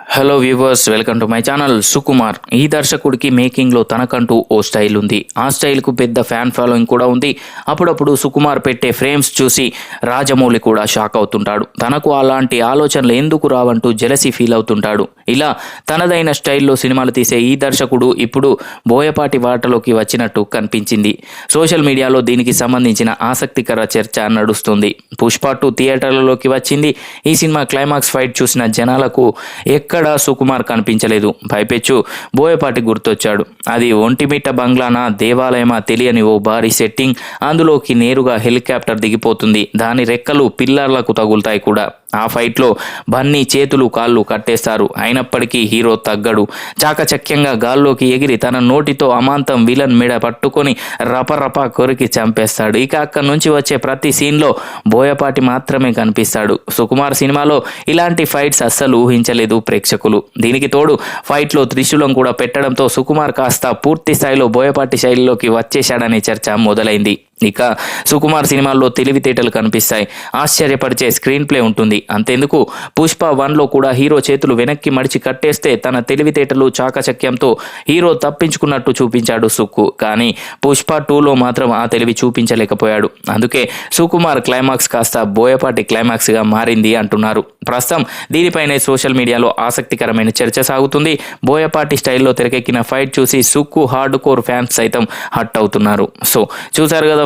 Hello viewers welcome to my channel Sukumar ఈ దర్శకుడికి మేకింగ్లో తనకంటూ ఓ స్టైల్ ఉంది ఆ స్టైల్కు పెద్ద ఫ్యాన్ ఫాలోయింగ్ కూడా ఉంది. అప్పుడప్పుడు సుకుమార్ పెట్టే ఫ్రేమ్స్ చూసి రాజమౌళి కూడా షాక్ అవుతుంటాడు. తనకు అలాంటి ఆలోచనలు ఎందుకు రావంటూ జెలసీ ఫీల్ అవుతుంటాడు. ఇలా తనదైన స్టైల్లో సినిమాలు తీసే ఈ దర్శకుడు ఇప్పుడు బోయపాటి వాటలోకి వచ్చినట్టు కనిపించింది. సోషల్ మీడియాలో దీనికి సంబంధించిన ఆసక్తికర చర్చ నడుస్తుంది. పుష్ప టూ థియేటర్లలోకి వచ్చింది. ఈ సినిమా క్లైమాక్స్ ఫైట్ చూసిన జనాలకు ఎక్కడా సుకుమార్ కనిపించలేదు. పైపెచ్చు బోయపాటి గుర్తొచ్చాడు. అది ఒంటిమిట్ట బంగ్లానా దేవాలయమా తెలియని ఓ భారీ సెట్టింగ్. అందులోకి నేరుగా హెలికాప్టర్ దిగిపోతుంది. దాని రెక్కలు పిల్లర్లకు తగులుతాయి కూడా. ఆ ఫైట్లో బన్నీ చేతులు కాళ్ళు కట్టేస్తారు. అయినప్పటికీ హీరో తగ్గడు. చాకచక్యంగా గాల్లోకి ఎగిరి తన నోటితో అమాంతం విలన్ మెడ పట్టుకొని రపరప కొరికి చంపేస్తాడు. ఇక అక్కడి నుంచి వచ్చే ప్రతి సీన్లో బోయపాటి మాత్రమే కనిపిస్తాడు. సుకుమార్ సినిమాలో ఇలాంటి ఫైట్స్ అస్సలు ఊహించలేదు ప్రేక్షకులు. దీనికి తోడు ఫైట్లో త్రిశూలం కూడా పెట్టడంతో సుకుమార్ కాస్త పూర్తి స్థాయిలో బోయపాటి శైలిలోకి వచ్చేశాడనే చర్చ మొదలైంది. ఇక సుకుమార్ సినిమాల్లో తెలివితేటలు కనిపిస్తాయి. ఆశ్చర్యపరిచే స్క్రీన్ ప్లే ఉంటుంది. అంతెందుకు? పుష్ప వన్లో కూడా హీరో చేతులు వెనక్కి మడిచి కట్టేస్తే తన తెలివితేటలు చాకచక్యంతో హీరో తప్పించుకున్నట్టు చూపించాడు సుక్కు. కానీ పుష్ప టూలో మాత్రం ఆ తెలివి చూపించలేకపోయాడు. అందుకే సుకుమార్ క్లైమాక్స్ కాస్త బోయపాటి క్లైమాక్స్గా మారింది అంటున్నారు. ప్రస్తుతం దీనిపైనే సోషల్ మీడియాలో ఆసక్తికరమైన చర్చ సాగుతుంది. బోయపాటి స్టైల్లో తెరకెక్కిన ఫైట్ చూసి సుక్కు హార్డ్ కోర్ ఫ్యాన్స్ సైతం హట్ అవుతున్నారు. సో చూసారు కదా